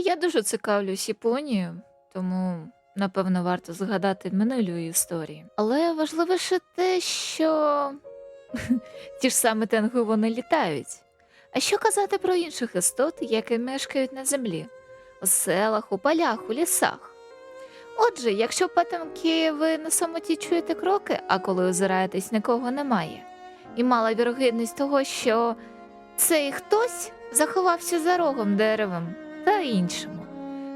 я дуже цікавлюсь Японією, тому напевно варто згадати минулі історії. Але важливіше те, що ті ж саме тенги вони літають. А що казати про інших істот, які мешкають на землі, у селах, у полях, у лісах? Отже, якщо потемки ви на самоті чуєте кроки, а коли озираєтесь, нікого немає, і мала вірогідність того, що цей хтось заховався за рогом деревом та іншому.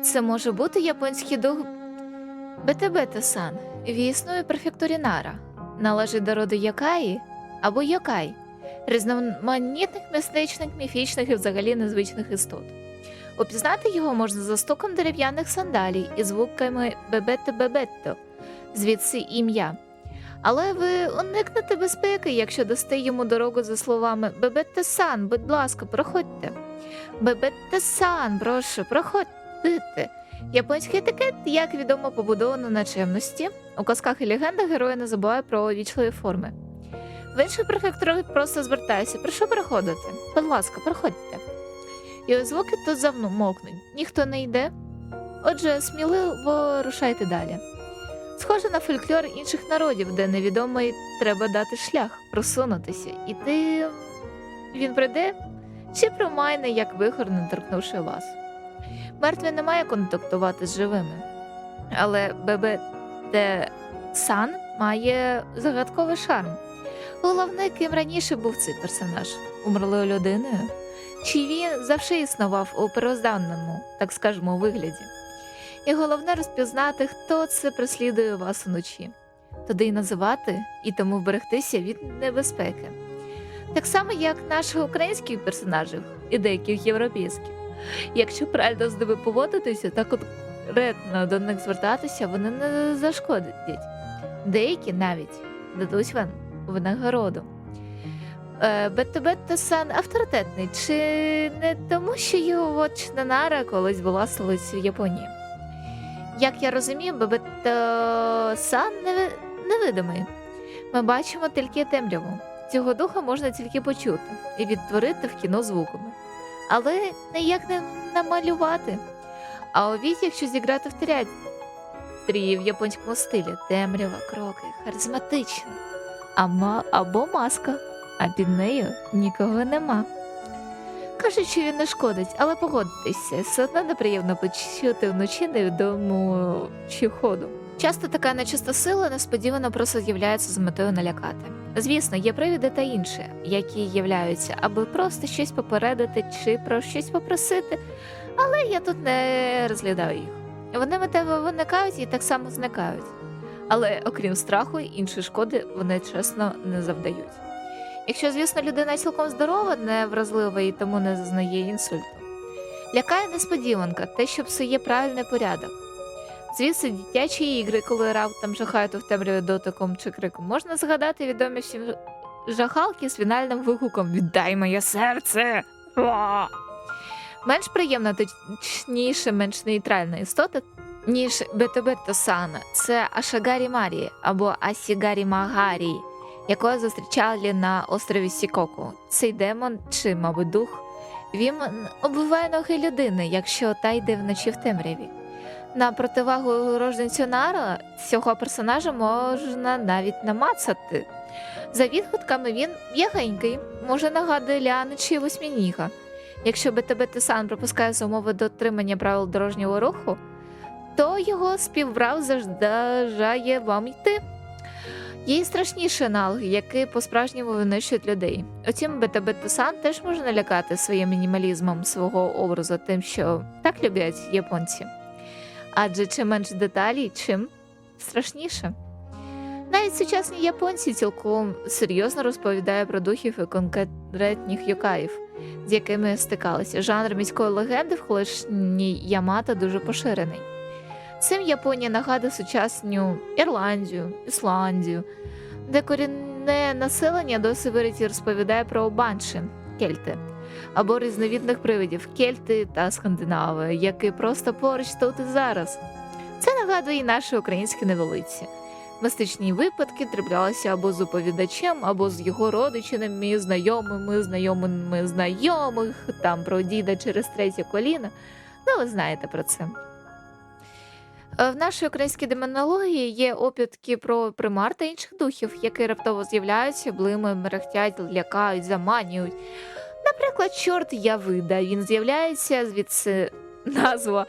Це може бути японський дух Бетебете-сан, віснує префектурі Нара, належить до роду Йокаї або Йокай, різноманітних містичних, міфічних і взагалі незвичних істот. Опізнати його можна за стуком дерев'яних сандалій і звуками бебетто-бебетто, звідси ім'я. Але ви уникнете безпеки, якщо дасте йому дорогу за словами Бебетте-сан, будь ласка, проходьте. Бебетте-сан, прошу, проходьте. Японський етикет, як відомо, побудовано на чемності. У казках і легендах герої не забувають про вічливі форми. В інших префектурах просто звертайся, прошу проходити. Будь ласка, проходьте. І звуки тут замовкнуть. Ніхто не йде. Отже, сміливо рушайте далі. Схоже на фольклор інших народів, де невідомий треба дати шлях, просунутися. І ти він прийде чи промайне, як вихор, не торкнувши вас. Мертвий не має контактувати з живими. Але ББТ Сан має загадковий шарм. Головне, ким раніше був цей персонаж умерлою людиною, чи він завжди існував у первозданному, так скажемо, вигляді. І головне розпізнати, хто це преслідує вас уночі, туди й називати і тому вберегтися від небезпеки. Так само, як наших українських персонажів і деяких європейських. Якщо правильно з ними поводитися та конкретно до них звертатися, вони не зашкодять. Деякі навіть дадуть вам винагороду. Е, Бетто Сан авторитетний, чи не тому, що його вотчина Нара колись була столицею Японії? Як я розумію, Бебетто Сан невидимий. Ми бачимо тільки темряву. Цього духа можна тільки почути і відтворити в кіно звуками. Але ніяк не намалювати. А увіть, якщо зіграти в театрі в японському стилі, темрява, кроки, харизматично. А ма- або маска, а під нею нікого нема. Кажуть, що він не шкодить, але погодьтеся, все одно неприємно почути вночі невідому ходу. Часто така нечиста сила несподівано просто з'являється з метою налякати. Звісно, є привіди та інше, які являються, аби просто щось попередити чи про щось попросити, але я тут не розглядаю їх. Вони митево виникають і так само зникають. Але окрім страху, іншої шкоди вони чесно не завдають. Якщо, звісно, людина цілком здорова, не вразлива і тому не зазнає інсульту. Лякає несподіванка, те, що псує правильний порядок. Звідси дитячі ігри, коли раптом жахають у темряві дотиком чи криком, можна згадати відомі всі жахалки з фінальним вигуком Віддай моє серце! Ва!» Менш приємна, точніше, менш нейтральна істота, ніж Бетебетто Сана, це Ашагарі Марі або Асігарі Магарі, якого зустрічали на острові Сікоку. Цей демон чи, мабуть, дух, він оббиває ноги людини, якщо та йде вночі в темряві. На противагу рожницю Нара цього персонажа можна навіть намацати. За відгуками він м'ягенький, може нагадує Ліани чи восьмініга. Якщо БТБ сам пропускає за умови дотримання правил дорожнього руху, то його співбрав завжди вам йти. Є страшніші аналоги, які по-справжньому винищують людей. Утім, БТБ Тусан теж може налякати своїм мінімалізмом свого образу, тим, що так люблять японці. Адже чим менше деталей, чим страшніше. Навіть сучасні японці цілком серйозно розповідають про духів і конкретних юкаїв, з якими стикалися. Жанр міської легенди в колишній Ямато дуже поширений. Цим Японія нагадує сучасну Ірландію, Ісландію, де корінне населення досі виріті розповідає про банші, кельти, або різновідних привидів кельти та скандинави, які просто поруч тут і зараз. Це нагадує і наші українські невелиці. Мистичні випадки траплялися або з оповідачем, або з його родичами, знайомими, знайомими знайомих, там про діда через третє коліно. Ну, ви знаєте про це. Е, В нашій українській демонології є опитки про примар та інших духів, які раптово з'являються, блимають, мерехтять, лякають, заманюють. Наприклад, чорт Явида. Він з'являється звідси назва.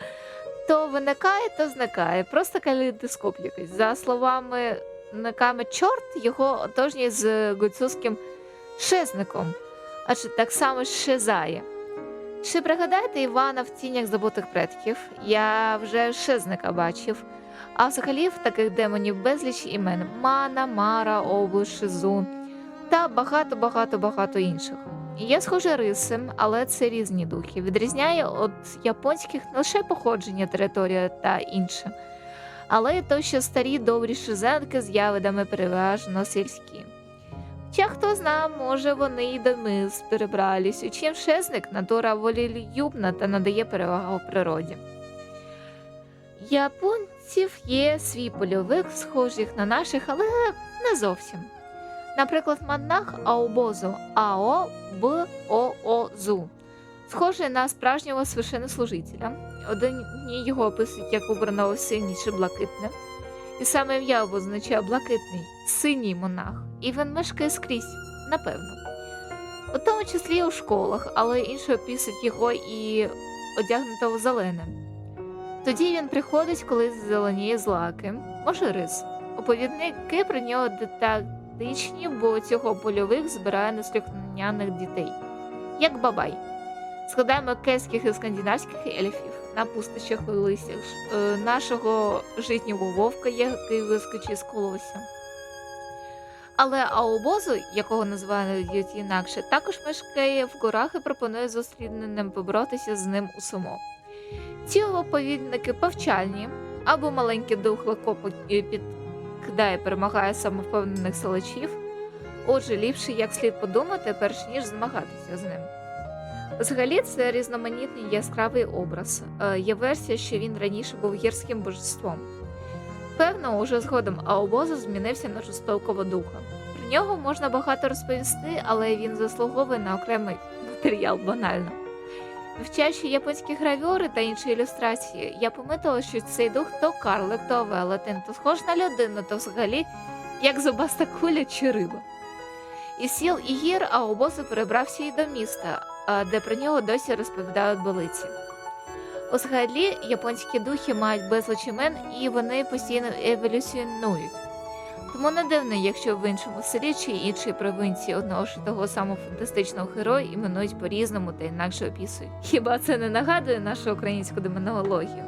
То виникає, то зникає. Просто калейдоскоп якийсь. За словами Наками, чорт його отожнює з гуцульським шезником, адже так само щезає. Чи пригадаєте Івана в тінях забутих предків? Я вже шезника бачив. А взагалі в таких демонів безліч імен Мана, Мара, Облу, Шизун та багато-багато-багато інших. Є схожі риси, але це різні духи. Відрізняє від японських не лише походження, територія та інше, але й то, що старі добрі шизенки з явидами переважно сільські. Хоча хто зна, може вони й до мис перебрались, у чим шезник натура волілюбна та надає перевагу природі. Японців є свій польовик, схожих на наших, але не зовсім. Наприклад, маннах Аобозу Ао Б О О Зу, схожий на справжнього священнослужителя. Одні його описують як убраного синій чи блакитне. І саме ім'я означає блакитний, синій монах, і він мешкає скрізь, напевно. У тому числі у школах, але інші описують його і одягнутого зеленим. Тоді він приходить, коли зеленіє злаки, може рис. Оповідники про нього деталічні, бо цього польових збирає неслухняних дітей, як бабай. Складаємо кельтських і скандинавських ельфів на пустощах і лисях е, нашого житнього вовка, який вискочив з колося. Але Аобозу, якого називають інакше, також мешкає в горах і пропонує зустріненим поборотися з ним у сумо. Ці оповідники повчальні, або маленький дух легко підкидає, перемагає самовпевнених селачів. Отже, ліпше як слід подумати, перш ніж змагатися з ним. Взагалі, це різноманітний яскравий образ. Е, Є версія, що він раніше був гірським божеством. Певно, уже згодом Аобозу змінився на жорстокого духа. Про нього можна багато розповісти, але він заслуговує на окремий матеріал банально. Вчачи японські гравюри та інші ілюстрації, я помітила, що цей дух то карлик, то велетин, то схож на людину, то взагалі як зубаста куля чи риба. Із сіл і гір а Аобозу перебрався і до міста, де про нього досі розповідають болиці. Взагалі, японські духи мають безліч імен і вони постійно еволюціонують. Тому не дивно, якщо в іншому селі чи іншій провинції одного ж того самого фантастичного героя іменують по-різному та інакше описують. Хіба це не нагадує нашу українську демонологію?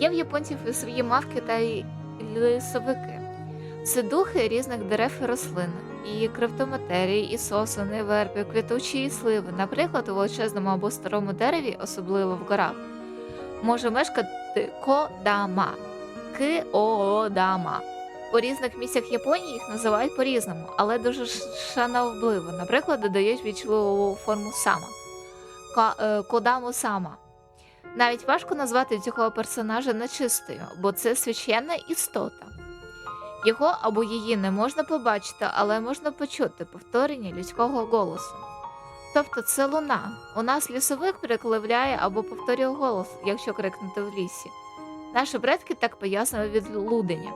Є в японців і свої мавки та й лісовики. Це духи різних дерев і рослин, і криптоматерії, і сосени, верби, квітучі і сливи. Наприклад, у величезному або старому дереві, особливо в горах, може мешкати кодама, ки-о-дама. У різних місцях Японії їх називають по-різному, але дуже шановливо. Наприклад, додають вічливу форму сама е, кодаму сама. Навіть важко назвати цього персонажа нечистою, бо це священна істота. Його або її не можна побачити, але можна почути повторення людського голосу. Тобто це луна. У нас лісовик перекливляє або повторює голос, якщо крикнути в лісі. Наші предки так пояснили від лудення.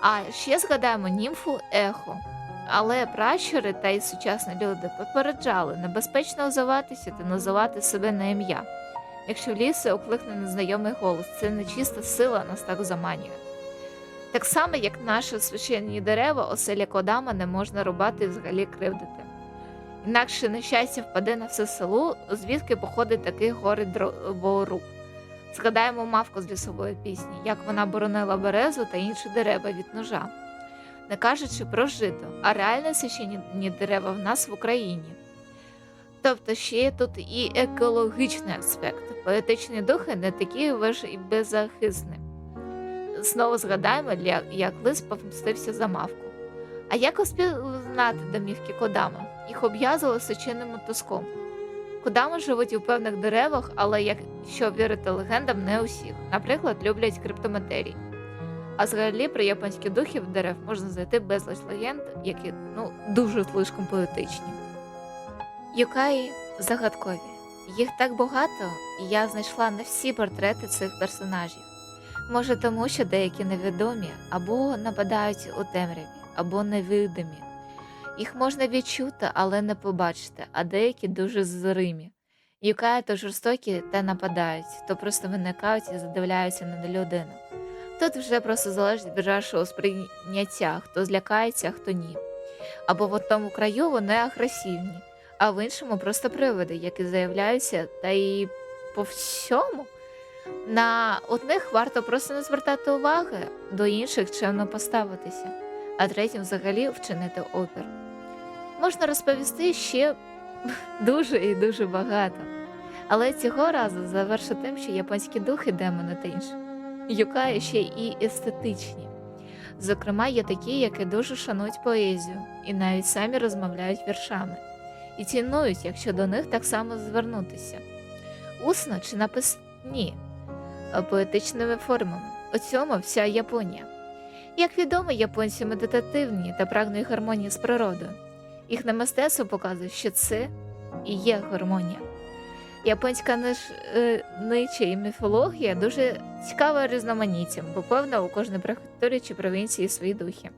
А ще згадаємо німфу ехо. Але пращури та й сучасні люди попереджали небезпечно озиватися та називати себе на ім'я. Якщо в лісі окликне незнайомий голос, це нечиста сила нас так заманює. Так само, як наші священні дерева, оселя Кодама не можна рубати і взагалі кривдити. Інакше нещастя впаде на все село, звідки походить такий горий дроворуб. Згадаємо мавку з лісової пісні, як вона боронила березу та інші дерева від ножа, не кажучи про жито, а реальні священні дерева в нас в Україні. Тобто ще є тут і екологічний аспект. Поетичні духи не такі ж і беззахисні. Знову згадаємо, як лис помстився за мавку. А як розпізнати домівки Кодама? Їх обв'язали сочинним мотузком. Кодами живуть у певних деревах, але якщо вірити легендам, не усіх. Наприклад, люблять криптоматерії. А взагалі про японських духів дерев можна знайти безліч легенд, які ну дуже слишком поетичні. Юкаї загадкові. Їх так багато, і я знайшла не всі портрети цих персонажів. Може, тому що деякі невідомі або нападають у темряві, або невидимі. Їх можна відчути, але не побачити, а деякі дуже зримі. Юкаї то жорстокі та нападають, то просто виникають і задивляються на людину. Тут вже просто залежить від сприйняття, хто злякається, а хто ні. Або в одному краю вони агресивні, а в іншому просто привиди, які заявляються, та і по всьому. На одних варто просто не звертати уваги, до інших чемно поставитися, а третім взагалі вчинити опір. Можна розповісти ще дуже і дуже багато. Але цього разу завершу тим, що японські духи, демони та інше, юкаї ще і естетичні. Зокрема, є такі, які дуже шанують поезію і навіть самі розмовляють віршами, і цінують, якщо до них так само звернутися. Усно чи на письмі, поетичними формами. У цьому вся Японія. Як відомо, японці медитативні та прагнуть гармонії з природою. Їхнє мистецтво показує, що це і є гармонія. Японська е, нича і міфологія дуже цікава різноманіттям, бо певно у кожній префектурі чи провінції свої духи.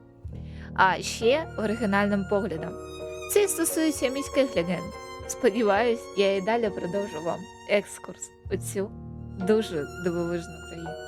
А ще оригінальним поглядом. Це стосується міських легенд. Сподіваюсь, я і далі продовжу вам екскурс у цю дуже дивовижну країну.